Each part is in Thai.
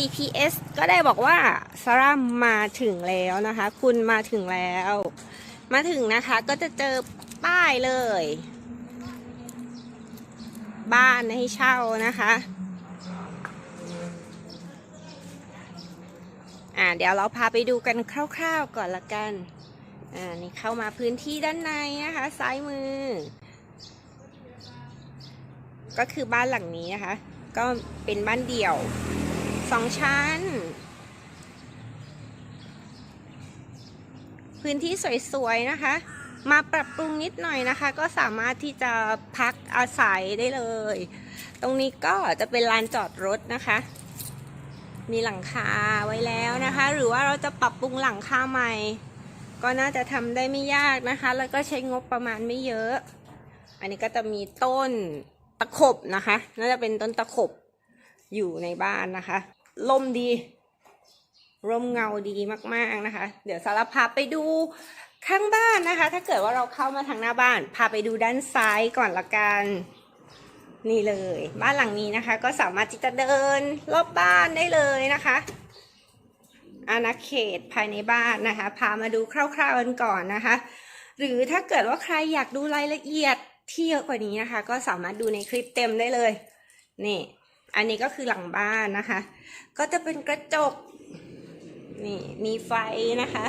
GPS ก็ได้บอกว่าซาร่ามาถึงแล้วนะคะ คุณมาถึงแล้ว มาถึงนะคะก็จะเจอป้ายเลย บ้านให้เช่านะคะอ่าเดี๋ยวเราพาไปดูกันคร่าวๆก่อนละกัน อ่า นี่เข้ามาพื้นที่ด้านในนะคะ ซ้ายมือ ก็คือบ้านหลังนี้นะคะ ก็เป็นบ้านเดี่ยว สองชั้น พื้นที่สวยๆนะคะ มาปรับปรุงนิดหน่อยนะคะ ก็สามารถที่จะพักอาศัยได้เลย ตรงนี้ก็จะเป็นลานจอดรถนะคะ มีหลังคาไว้แล้วนะคะ หรือว่าเราจะปรับปรุงหลังคาใหม่ ก็น่าจะทำได้ไม่ยากนะคะ แล้วก็ใช้งบประมาณไม่เยอะ อันนี้ก็จะมีต้นตะขบนะคะ น่าจะเป็นต้นตะขบอยู่ในบ้านนะคะ ลมดีร่มเงาดีมากๆนะคะ เดี๋ยวสารพาไปดูข้างบ้านนะคะ ถ้าเกิดว่าเราเข้ามาทางหน้าบ้าน พาไปดูด้านซ้ายก่อนละกัน นี่เลย บ้านหลังนี้นะคะ ก็สามารถที่จะเดินรอบบ้านได้เลยนะคะอาณาเขตภายในบ้านนะคะ พามาดูคร่าวๆกันก่อนนะคะ หรือถ้าเกิดว่าใครอยากดูรายละเอียดที่เยอะกว่านี้นะคะ ก็สามารถดูในคลิปเต็มได้เลย นี่ อันนี้ก็คือหลังบ้านนะคะ ก็จะเป็นกระจก นี่มีไฟนะคะ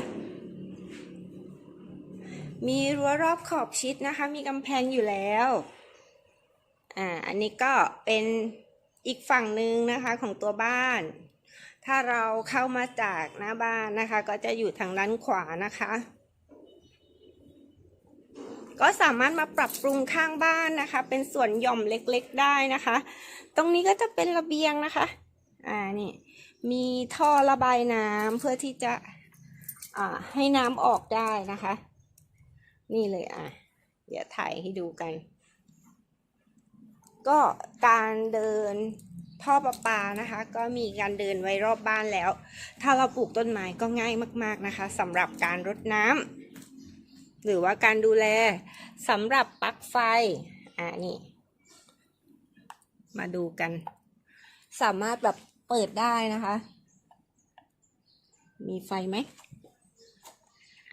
มีรั้วรอบขอบชิดนะคะ มีกำแพงอยู่แล้ว อ่า อันนี้ก็เป็นอีกฝั่งหนึ่งนะคะของตัวบ้าน ถ้าเราเข้ามาจากหน้าบ้านนะคะ ก็จะอยู่ทางด้านขวานะคะ ก็สามารถมาปรับปรุงข้างบ้านนะคะ เป็นส่วนหย่อมเล็กๆได้นะคะ ตรงนี้ก็จะเป็นระเบียงนะคะ อ่านี่มีท่อระบายน้ำเพื่อที่จะอ่าให้น้ำออกได้นะคะ นี่เลยอะเดี๋ยวถ่ายให้ดูกัน ก็การเดินท่อประปานะคะ ก็มีการเดินไว้รอบบ้านแล้ว ถ้าเราปลูกต้นไม้ก็ง่ายมาก ๆนะคะสำหรับการรดน้ำ หรือว่าการดูแลสำหรับปลั๊กไฟ อ่านี่ มาดูกัน สามารถแบบเปิดได้นะคะ มีไฟไหม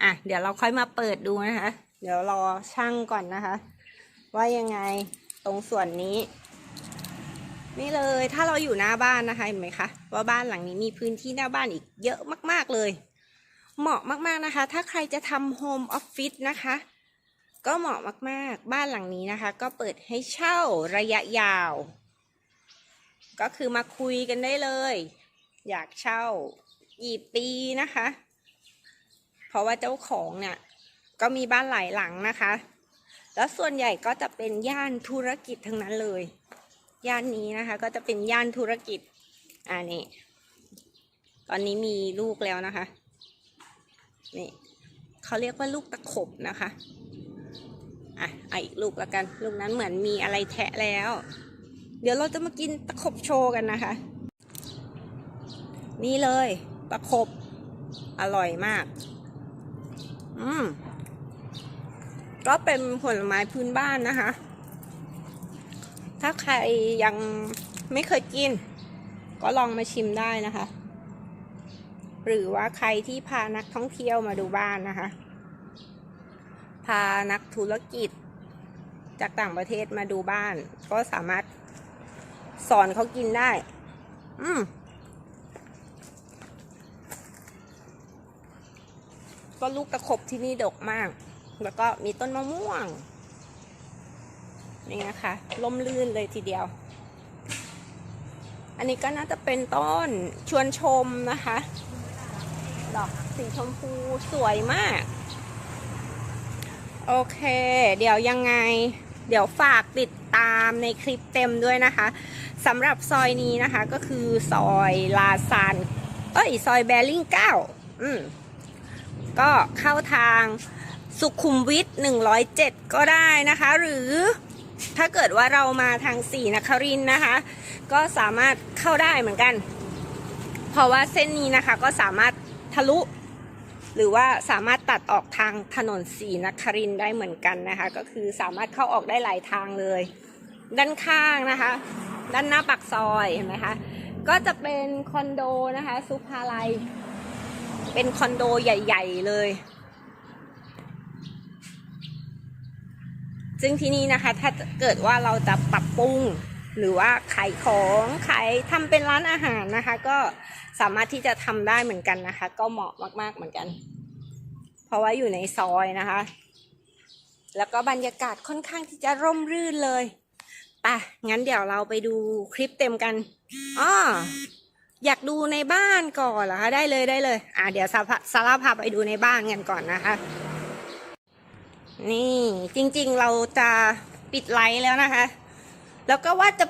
อะ เดี๋ยวเราค่อยมาเปิดดูนะคะ เดี๋ยวรอช่างก่อนนะคะ ว่ายังไงตรงส่วนนี้ นี่เลยถ้าเราอยู่หน้าบ้านนะคะเห็นไหมคะว่าบ้านหลังนี้มีพื้นที่หน้าบ้านอีกเยอะมาก ๆเลย เหมาะมากๆนะคะ ถ้าใครจะทำโฮมออฟฟิศนะคะ ก็เหมาะมากๆ บ้านหลังนี้นะคะ ก็เปิดให้เช่าระยะยาว ก็คือมาคุยกันได้เลย อยากเช่ากี่ปีนะคะ เพราะว่าเจ้าของเนี่ย ก็มีบ้านหลายหลังนะคะ แล้วส่วนใหญ่ก็จะเป็นย่านธุรกิจทั้งนั้นเลย ย่านนี้นะคะ ก็จะเป็นย่านธุรกิจอ่านี่ตอนนี้มีลูกแล้วนะคะ นี่เขาเรียกว่าลูกตะขบนะคะ อะเอาอีกลูกแล้วกัน ลูกนั้นเหมือนมีอะไรแทะแล้ว เดี๋ยวเราจะมากินตะขบโชว์กันนะคะ นี่เลยตะขบ อร่อยมาก อืม ก็เป็นผลไม้พื้นบ้านนะคะ ถ้าใครยังไม่เคยกิน ก็ลองมาชิมได้นะคะ หรือว่าใครที่พานักท่องเที่ยวมาดูบ้านนะคะ พานักธุรกิจ จากต่างประเทศมาดูบ้าน ก็สามารถสอนเขากินได้ อืมก็ลูกตะขบที่นี่ดกมาก แล้วก็มีต้นมะม่วง นี่นะคะล่มลื่นเลยทีเดียว อันนี้ก็น่าจะเป็นต้นชวนชมนะคะ ดอกสีชมพูสวยมาก โอเค เดี๋ยวยังไง เดี๋ยวฝากติดตามในคลิปเต็มด้วยนะคะสำหรับซอยนี้นะคะก็คือซอยลาซานเอ้ยซอยแบริ่งเก้าอืมก็เข้าทางสุขุมวิท107 ก็ได้นะคะ หรือถ้าเกิดว่าเรามาทางสี่นครินนะคะ ก็สามารถเข้าได้เหมือนกัน เพราะว่าเส้นนี้นะคะก็สามารถะลุ หรือว่าสามารถตัดออกทางถนนสีนครินได้เหมือนกันนะคะ ก็คือสามารถเข้าออกได้หลายทางเลย ด้านข้างนะคะ ด้านหน้าปากซอยเห็นไหมคะก็จะเป็นคอนโดนะคะซุภาลัย เป็นคอนโดใหญ่ ๆ เลย ซึ่งที่นี่นะคะถ้าเกิดว่าเราจะปรับปรุง หรือว่าขายของขายทำเป็นร้านอาหารนะคะ ก็สามารถที่จะทำได้เหมือนกันนะคะ ก็เหมาะมาก ๆเหมือนกัน เพราะว่าอยู่ในซอยนะคะ แล้วก็บรรยากาศค่อนข้างที่จะร่มรื่นเลยป่ะงั้นเดี๋ยวเราไปดูคลิปเต็มกันอ้ออยากดูในบ้านก่อนเหรอคะได้เลยได้เลย อะเดี๋ยวซาพาซาร่าพาไปดูในบ้านกันก่อนนะคะ นี่จริงๆเราจะปิดไลฟ์แล้วนะคะ แล้วก็ว่าจะ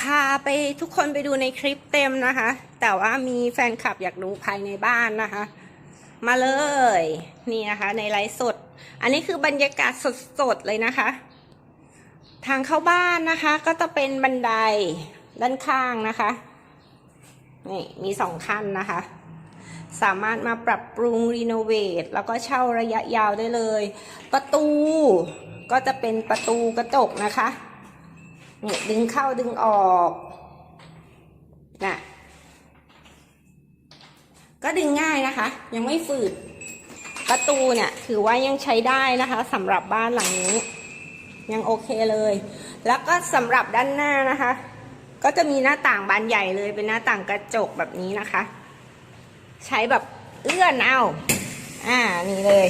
พาไปทุกคนไปดูในคลิปเต็มนะคะ แต่ว่ามีแฟนคลับอยากดูภายในบ้านนะคะ มาเลยนี่นะคะ ในไลฟ์สด อันนี้คือบรรยากาศสดๆเลยนะคะ ทางเข้าบ้านนะคะ ก็จะเป็นบันไดด้านข้างนะคะนี่มีสองขั้นนะคะ สามารถมาปรับปรุงรีโนเวทแล้วก็เช่าระยะยาวได้เลย ประตูก็จะเป็นประตูกระจกนะคะ นี่ดึงเข้าดึงออกนะก็ดึงง่ายนะคะ ยังไม่ฝืด ประตูเนี่ยถือว่ายังใช้ได้นะคะสำหรับบ้านหลังนี้ ยังโอเคเลย แล้วก็สำหรับด้านหน้านะคะ ก็จะมีหน้าต่างบานใหญ่เลยเป็นหน้าต่างกระจกแบบนี้นะคะ ใช้แบบเลื่อนเอาอ่านี่เลย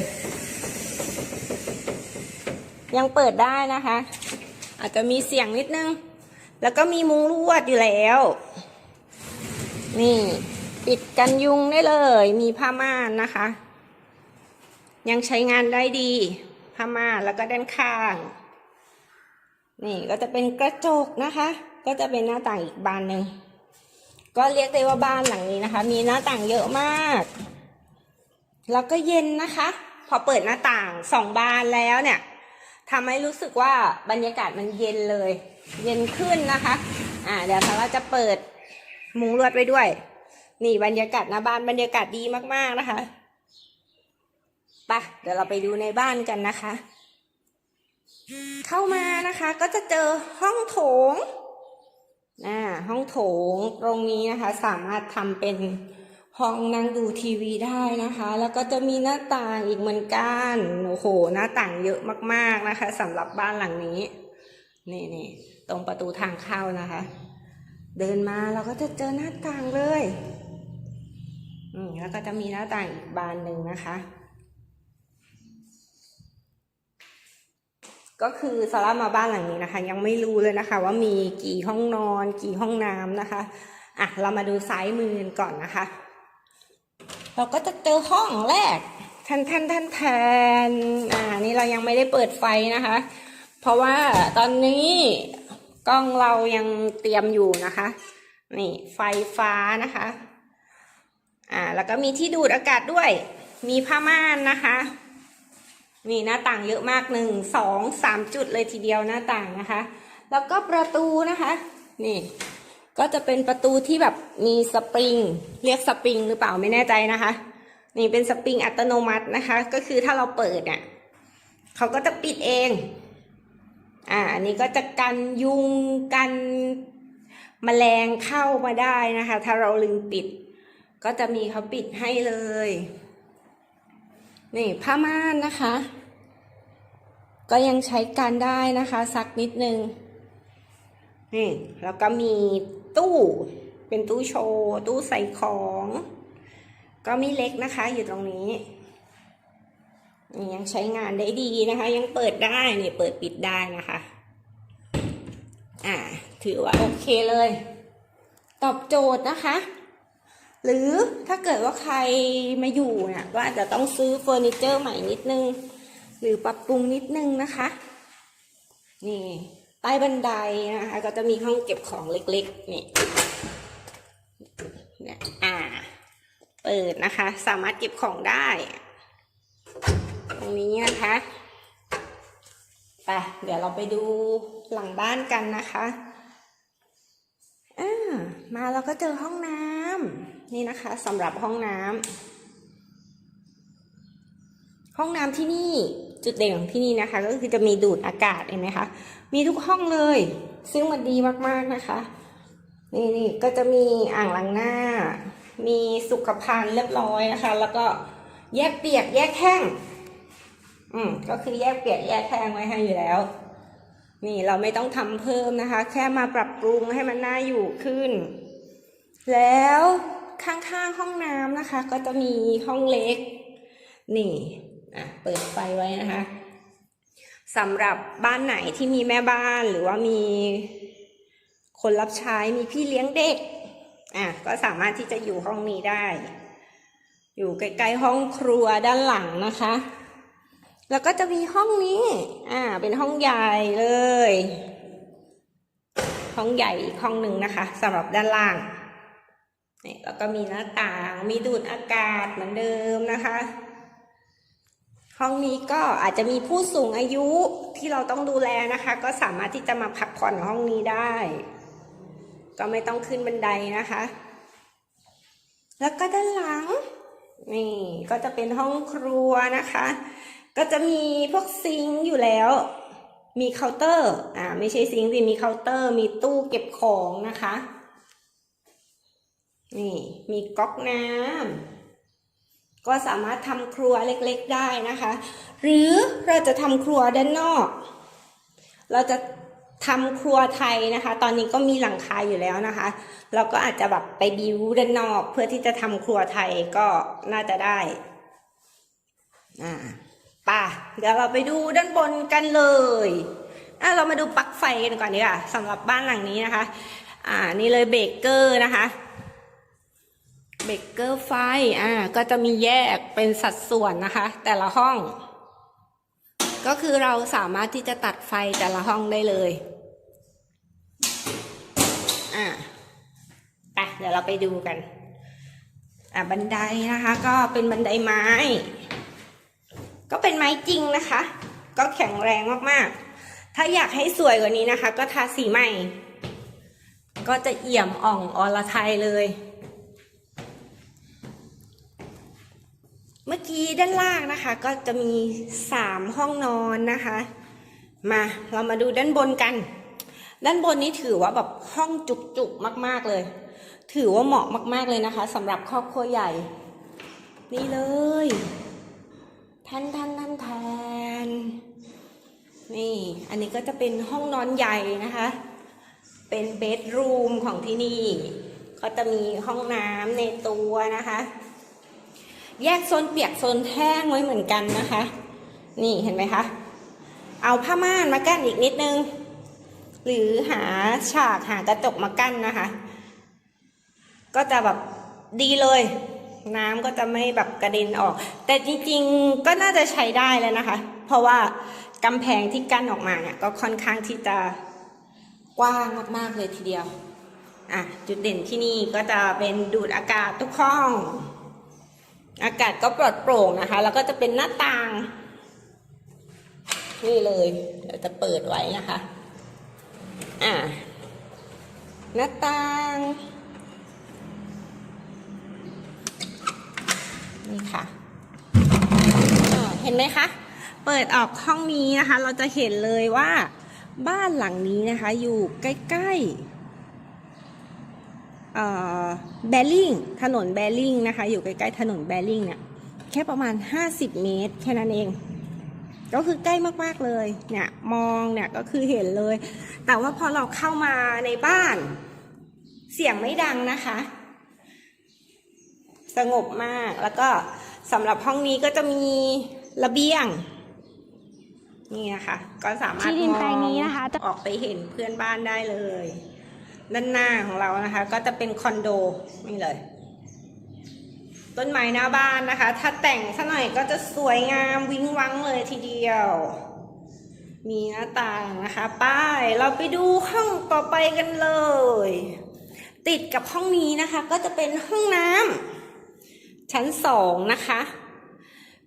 ยังเปิดได้นะคะ อาจจะมีเสียงนิดนึง แล้วก็มีมุ้งลวดอยู่แล้ว นี่ ปิดกันยุงได้เลย มีผ้าม่านนะคะ ยังใช้งานได้ดี ผ้าม่านแล้วก็ด้านข้าง นี่ก็จะเป็นกระจกนะคะ ก็จะเป็นหน้าต่างอีกบานหนึ่งก็เรียกได้ว่าบ้านหลังนี้นะคะ มีหน้าต่างเยอะมาก แล้วก็เย็นนะคะ พอเปิดหน้าต่างสองบานแล้วเนี่ย ทำให้รู้สึกว่าบรรยากาศมันเย็นเลย เย็นขึ้นนะคะ อ่า เดี๋ยวซาร่าจะเปิดมุงลวดไว้ด้วย นี่บรรยากาศหน้าบ้านบรรยากาศดีมากๆนะคะปะเดี๋ยวเราไปดูในบ้านกันนะคะ เข้ามานะคะก็จะเจอห้องโถงอ่าห้องโถงตรงนี้นะคะ สามารถทำเป็น ห้องนั่งดูทีวีได้นะคะ แล้วก็จะมีหน้าต่างอีกเหมือนกันโอ้โหหน้าต่างเยอะมากๆนะคะสำหรับบ้านหลังนี้นี่นี่ตรงประตูทางเข้านะคะ เดินมาเราก็จะเจอหน้าต่างเลยอืมแล้วก็จะมีหน้าต่างอีกบานหนึ่งนะคะ ก็คือซาร่ามาบ้านหลังนี้นะคะ ยังไม่รู้เลยนะคะ ว่ามีกี่ห้องนอน กี่ห้องน้ำนะคะอะเรามาดูซ้ายมือก่อนนะคะ เราก็จะเจอห้องแรกแทนแทนแทนแทนอ่านี่เรายังไม่ได้เปิดไฟนะคะ เพราะว่าตอนนี้กล้องเรายังเตรียมอยู่นะคะ นี่ไฟฟ้านะคะ อ่าแล้วก็มีที่ดูดอากาศด้วย มีผ้าม่านนะคะนี่หน้าต่างเยอะมากหนึ่งสองสามจุดเลยทีเดียวหน้าต่างนะคะ แล้วก็ประตูนะคะ นี่ ก็จะเป็นประตูที่แบบมีสปริง เรียกสปริงหรือเปล่าไม่แน่ใจนะคะ นี่เป็นสปริงอัตโนมัตินะคะ ก็คือถ้าเราเปิดเนี่ยเขาก็จะปิดเอง อ่า อันนี้ก็จะกันยุงกันแมลงเข้ามาได้นะคะ ถ้าเราลืมปิด ก็จะมีเขาปิดให้เลย นี่ผ้าม่านนะคะ ก็ยังใช้การได้นะคะ ซักนิดนึงนี่แล้วก็มี ตู้ เป็นตู้โชว์ตู้ใส่ของ ก็มีเล็กนะคะอยู่ตรงนี้นี่ยังใช้งานได้ดีนะคะ ยังเปิดได้นี่เปิดปิดได้นะคะ อ่า ถือว่าโอเคเลย ตอบโจทย์นะคะ หรือถ้าเกิดว่าใครมาอยู่เนี่ยก็อาจจะต้องซื้อเฟอร์นิเจอร์ใหม่นิดนึง หรือปรับปรุงนิดนึงนะคะ นี่ ใต้บันไดนะคะก็จะมีห้องเก็บของเล็กๆนี่เนี่ยอ่า เปิดนะคะ สามารถเก็บของได้ ตรงนี้นะคะไปเดี๋ยวเราไปดูหลังบ้านกันนะคะอ่ามาเราก็เจอห้องน้ำนี่นะคะสำหรับห้องน้ำห้องน้ำที่นี่จุดเด่นของที่นี่นะคะ ก็คือจะมีดูดอากาศเห็นไหมคะ มีทุกห้องเลย ซึ่งมันดีมากๆนะคะนี่นี่ก็จะมีอ่างล้างหน้า มีสุขภัณฑ์เรียบร้อยนะคะ แล้วก็แยกเปียกแยกแห้ง อืมก็คือแยกเปียกแยกแห้งไว้ให้อยู่แล้ว นี่เราไม่ต้องทำเพิ่มนะคะ แค่มาปรับปรุงให้มันน่าอยู่ขึ้น แล้วข้างๆห้องน้ำนะคะ ก็จะมีห้องเล็ก นี่อะเปิดไฟไว้นะคะ สำหรับบ้านไหนที่มีแม่บ้านหรือว่ามีคนรับใช้มีพี่เลี้ยงเด็กอะก็สามารถที่จะอยู่ห้องนี้ได้ อยู่ใกล้ๆห้องครัวด้านหลังนะคะ แล้วก็จะมีห้องนี้อ่าเป็นห้องใหญ่เลย ห้องใหญ่อีกห้องหนึ่งนะคะสำหรับด้านล่างนี่แล้วก็มีหน้าต่างมีดูดอากาศเหมือนเดิมนะคะ ห้องนี้ก็อาจจะมีผู้สูงอายุที่เราต้องดูแลนะคะ ก็สามารถที่จะมาพักผ่อนห้องนี้ได้ ก็ไม่ต้องขึ้นบันไดนะคะ แล้วก็ด้านหลังนี่ก็จะเป็นห้องครัวนะคะ ก็จะมีพวกซิงค์อยู่แล้ว มีเคาน์เตอร์ อ่าไม่ใช่ซิงค์สิมีเคาน์เตอร์ มีตู้เก็บของนะคะ นี่มีก๊อกน้ำ ก็สามารถทำครัวเล็กๆได้นะคะ หรือเราจะทำครัวด้านนอก เราจะทำครัวไทยนะคะ ตอนนี้ก็มีหลังคาอยู่แล้วนะคะ เราก็อาจจะแบบไปบิวด้านนอก เพื่อที่จะทำครัวไทยก็น่าจะได้อ่าป่ะเดี๋ยวเราไปดูด้านบนกันเลยอะเรามาดูปลั๊กไฟกันก่อนดีกว่าสำหรับบ้านหลังนี้นะคะ อ่านี่เลยเบรกเกอร์นะคะ เบเกอร์ไฟอ่าก็จะมีแยกเป็นสัดส่วนนะคะ แต่ละห้อง ก็คือเราสามารถที่จะตัดไฟแต่ละห้องได้เลยอ่าไปเดี๋ยวเราไปดูกันอ่าบันไดนะคะ ก็เป็นบันไดไม้ ก็เป็นไม้จริงนะคะ ก็แข็งแรงมากๆ ถ้าอยากให้สวยกว่านี้นะคะ ก็ทาสีใหม่ ก็จะเอี่ยมอ่องอรไทยเลย เมื่อกี้ด้านล่างนะคะ ก็จะมีสามห้องนอนนะคะ มาเรามาดูด้านบนกัน ด้านบนนี้ถือว่าแบบห้องจุกๆมาก ๆเลย ถือว่าเหมาะมาก ๆเลยนะคะสำหรับครอบครัวใหญ่ นี่เลยท่านท่านท่านแทนนี่อันนี้ก็จะเป็นห้องนอนใหญ่นะคะ เป็นเบดรูมของที่นี่ ก็จะมีห้องน้ำในตัวนะคะ แยกโซนเปียกโซนแห้งไว้เหมือนกันนะคะ นี่เห็นไหมคะ เอาผ้าม่านมากั้นอีกนิดนึง หรือหาฉากหากระจกมากั้นนะคะ ก็จะแบบดีเลย น้ำก็จะไม่แบบกระเด็นออก แต่จริงๆก็น่าจะใช้ได้แล้วนะคะ เพราะว่ากำแพงที่กั้นออกมาเนี่ยก็ค่อนข้างที่จะกว้างมากๆเลยทีเดียว อะ จุดเด่นที่นี่ก็จะเป็นดูดอากาศทุกห้อง อากาศก็ปลอดโปร่งนะคะ แล้วก็จะเป็นหน้าต่าง นี่เลยเดี๋ยวจะเปิดไว้นะคะ อ่า หน้าต่างนี่ค่ะเห็นไหมคะ เปิดออกห้องนี้นะคะ เราจะเห็นเลยว่าบ้านหลังนี้นะคะ อยู่ใกล้ ๆ แบริ่งถนนแบริ่งนะคะ อยู่ใกล้ๆถนนแบริ่งเนี่ยแค่ประมาณ 50 เมตร แค่นั้นเอง ก็คือใกล้มากๆเลยเนี่ยมองเนี่ยก็คือเห็นเลย แต่ว่าพอเราเข้ามาในบ้าน เสียงไม่ดังนะคะ สงบมากแล้วก็สำหรับห้องนี้ก็จะมีระเบียงนี่นะคะก็สามารถที่ดินแปลงนี้นะคะมองออกไปเห็นเพื่อนบ้านได้เลย ด้านหน้าของเรานะคะ ก็จะเป็นคอนโดนี่เลย ต้นไม้หน้าบ้านนะคะ ถ้าแต่งซะหน่อยก็จะสวยงามวิ้งวังเลยทีเดียว มีหน้าต่างนะคะป้ายเราไปดูห้องต่อไปกันเลย ติดกับห้องนี้นะคะ ก็จะเป็นห้องน้ำชั้นสองนะคะ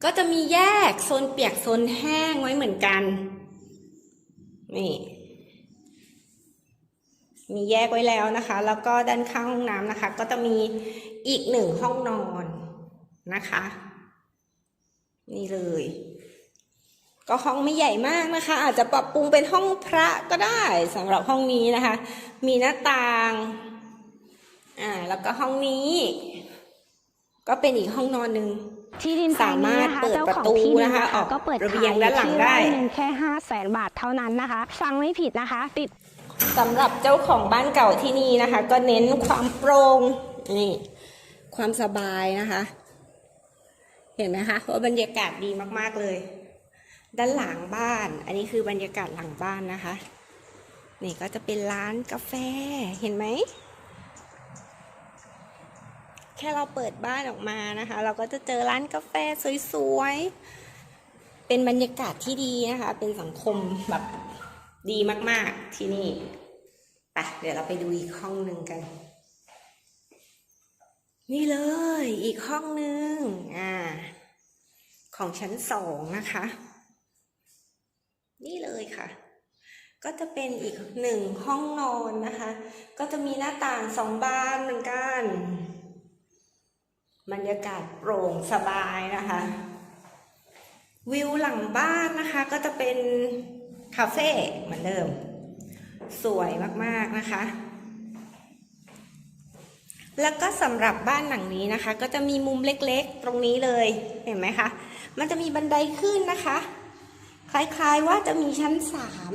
ก็จะมีแยกโซนเปียกโซนแห้งไว้เหมือนกันนี่ มีแยกไว้แล้วนะคะ แล้วก็ด้านข้างห้องน้ำนะคะ ก็จะมีอีกหนึ่งห้องนอนนะคะ นี่เลย ก็ห้องไม่ใหญ่มากนะคะ อาจจะปรับปรุงเป็นห้องพระก็ได้สำหรับห้องนี้นะคะ มีหน้าต่างอ่าแล้วก็ห้องนี้ ก็เป็นอีกห้องนอนหนึ่งที่ดินแปลงนี้นะคะสามารถเปิดเจ้าของประตูที่ดินนะคะนะคะออกก็เปิดระเบีขายงอด้านยู่หลังที่ได้ไร่หนึ่งแค่ห้าแสนบาทเท่านั้นนะคะ ฟังไม่ผิดนะคะ ติด สำหรับเจ้าของบ้านเก่าที่นี่นะคะ ก็เน้นความโปร่งนี่ความสบายนะคะ เห็นไหมคะว่าบรรยากาศดีมากๆเลย ด้านหลังบ้าน อันนี้คือบรรยากาศหลังบ้านนะคะ นี่ก็จะเป็นร้านกาแฟเห็นไหมแค่เราเปิดบ้านออกมานะคะ เราก็จะเจอร้านกาแฟสวยๆเป็นบรรยากาศที่ดีนะคะ เป็นสังคมแบบ ดีมาก ๆ ที่นี่ไปเดี๋ยวเราไปดูอีกห้องหนึ่งกัน นี่เลยอีกห้องหนึ่งอ่า ของชั้นสองนะคะ นี่เลยค่ะ ก็จะเป็นอีกหนึ่งห้องนอนนะคะ ก็จะมีหน้าต่างสองบานเหมือนกันบรรยากาศโปร่งสบายนะคะ วิวหลังบ้านนะคะ ก็จะเป็น คาเฟ่เหมือนเดิม สวยมากๆนะคะ แล้วก็สำหรับบ้านหลังนี้นะคะ ก็จะมีมุมเล็กๆ ตรงนี้เลยเห็นไหมคะ มันจะมีบันไดขึ้นนะคะ คล้ายๆว่าจะมีชั้นสาม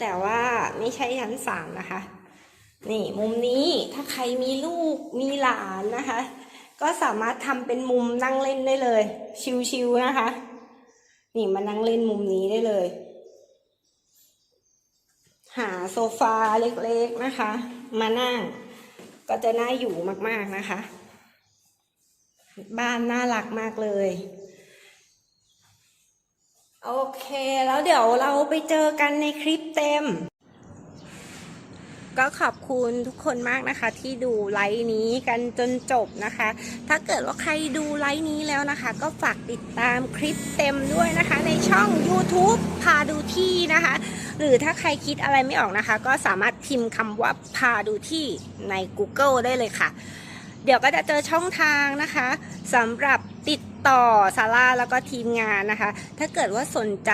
แต่ว่าไม่ใช่ชั้นสามนะคะ นี่มุมนี้ถ้าใครมีลูกมีหลานนะคะ ก็สามารถทำเป็นมุมนั่งเล่นได้เลย ชิวๆนะคะ นี่มานั่งเล่นมุมนี้ได้เลย หาโซฟาเล็กๆนะคะ มานั่ง ก็จะน่าอยู่มากๆนะคะ บ้านน่ารักมากเลยโอเค แล้วเดี๋ยวเราไปเจอกันในคลิปเต็ม ก็ขอบคุณทุกคนมากนะคะ ที่ดูไลฟ์นี้กันจนจบนะคะ ถ้าเกิดว่าใครดูไลฟ์นี้แล้วนะคะ ก็ฝากติดตามคลิปเต็มด้วยนะคะ ในช่อง YouTube พาดูที่นะคะ หรือถ้าใครคิดอะไรไม่ออกนะคะ ก็สามารถพิมพ์คำว่าพาดูที่ใน Google ได้เลยค่ะ เดี๋ยวก็จะเจอช่องทางนะคะสำหรับติดต่อซาร่าแล้วก็ทีมงานนะคะ ถ้าเกิดว่าสนใจ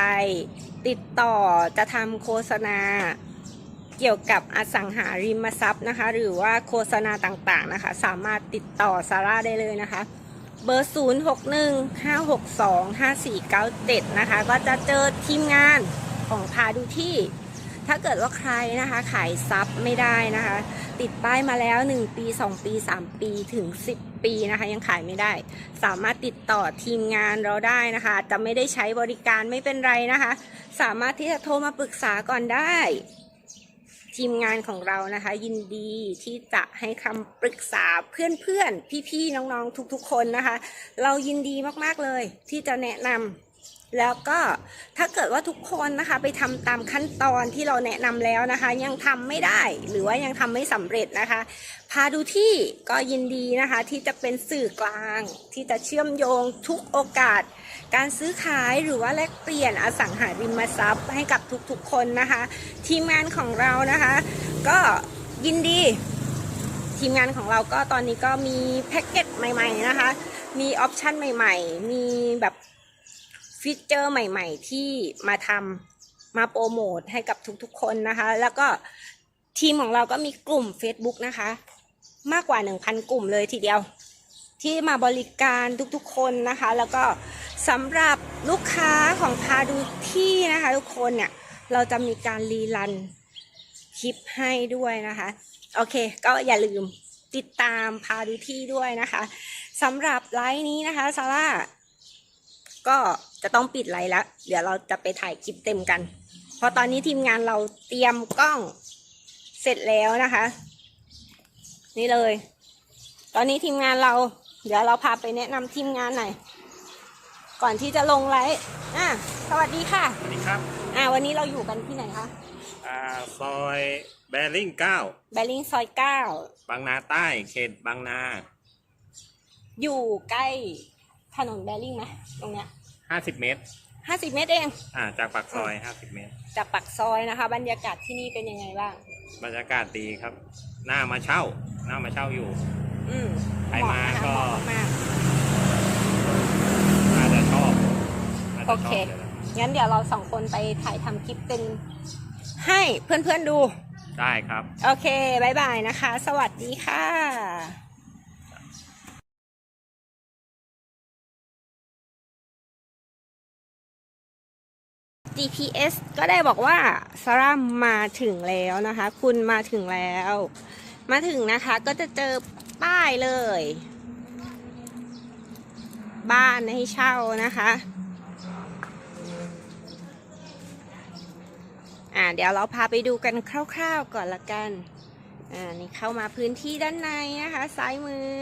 ติดต่อจะทำโฆษณา เกี่ยวกับอสังหาริมทรัพย์นะคะ หรือว่าโฆษณาต่างๆนะคะ สามารถติดต่อซาร่าได้เลยนะคะ เบอร์ 0 6 1 5 6 2 5 4 9 7 นะคะ ก็จะเจอทีมงานของพาดูที่ ถ้าเกิดว่าใครนะคะ ขายซับไม่ได้นะคะ ติดป้ายมาแล้ว 1 ปี 2 ปี 3 ปีถึง 10 ปีนะคะ ยังขายไม่ได้ สามารถติดต่อทีมงานเราได้นะคะ จะไม่ได้ใช้บริการไม่เป็นไรนะคะ สามารถที่จะโทรมาปรึกษาก่อนได้ ทีมงานของเรานะคะ ยินดีที่จะให้คำปรึกษาเพื่อนๆ พี่ๆ น้องๆ ทุกๆ คนนะคะ เรายินดีมากๆเลยที่จะแนะนำแล้วก็ถ้าเกิดว่าทุกคนนะคะ ไปทำตามขั้นตอนที่เราแนะนำแล้วนะคะ ยังทำไม่ได้หรือว่ายังทำไม่สำเร็จนะคะ พาดูที่ก็ยินดีนะคะที่จะเป็นสื่อกลาง ที่จะเชื่อมโยงทุกโอกาส การซื้อขายหรือว่าแลกเปลี่ยนอสังหาริมทรัพย์ให้กับทุกๆคนนะคะ ทีมงานของเรานะคะ ก็ยินดี ทีมงานของเราก็ตอนนี้ก็มีแพ็กเกจใหม่ ๆนะคะ มีออปชันใหม่ ๆ มีแบบฟีเจอร์ใหม่ ๆ ที่มาทำมาโปรโมทให้กับทุกๆคนนะคะ แล้วก็ทีมของเราก็มีกลุ่ม Facebook นะคะ มากกว่า 1,000 กลุ่มเลยทีเดียว ที่มาบริการทุกๆคนนะคะ แล้วก็สำหรับลูกค้าของพาดูที่นะคะ ทุกคนเนี่ยเราจะมีการรีรันคลิปให้ด้วยนะคะ โอเค ก็อย่าลืมติดตามพาดูที่ด้วยนะคะสำหรับไลฟ์นี้นะคะซาร่าก็จะต้องปิดไลฟ์แล้ว เดี๋ยวเราจะไปถ่ายคลิปเต็มกัน เพราะตอนนี้ทีมงานเราเตรียมกล้องเสร็จแล้วนะคะ นี่เลย ตอนนี้ทีมงานเรา เดี๋ยวเราพาไปแนะนำทีมงานหน่อยก่อนที่จะลงไลฟ์อะสวัสดีค่ะ สวัสดีครับ อะวันนี้เราอยู่กันที่ไหนคะ อ่า ซอยแบริ่งเก้าแบริ่งซอยเก้า บางนาใต้ เขตบางนา อยู่ใกล้ถนนแบริ่งไหมตรงเนี้ย50เมตร ห้าสิบเมตรเอง อ่า จากปากซอย50เมตร จากปักซอยนะคะ บรรยากาศที่นี่เป็นยังไงบ้าง บรรยากาศดีครับ หน้ามาเช่า หน้ามาเช่าอยู่อืม ใครมาเหะนะคะก็เหมาะมากน่าจะชอบน่าโอจะชเคอบเลยนะงั้นเดี๋ยวเราสองคนไปถ่ายทำคลิปเป็นให้เพื่อนๆดู ได้ครับ โอเคบายบายนะคะ สวัสดีค่ะ GPS ก็ได้บอกว่าซาร่ามาถึงแล้วนะคะ คุณมาถึงแล้ว มาถึงนะคะก็จะเจอ ป้ายเลย บ้านให้เช่านะคะอ่าเดี๋ยวเราพาไปดูกันคร่าวๆก่อนละกัน อ่า นี่เข้ามาพื้นที่ด้านในนะคะ ซ้ายมือ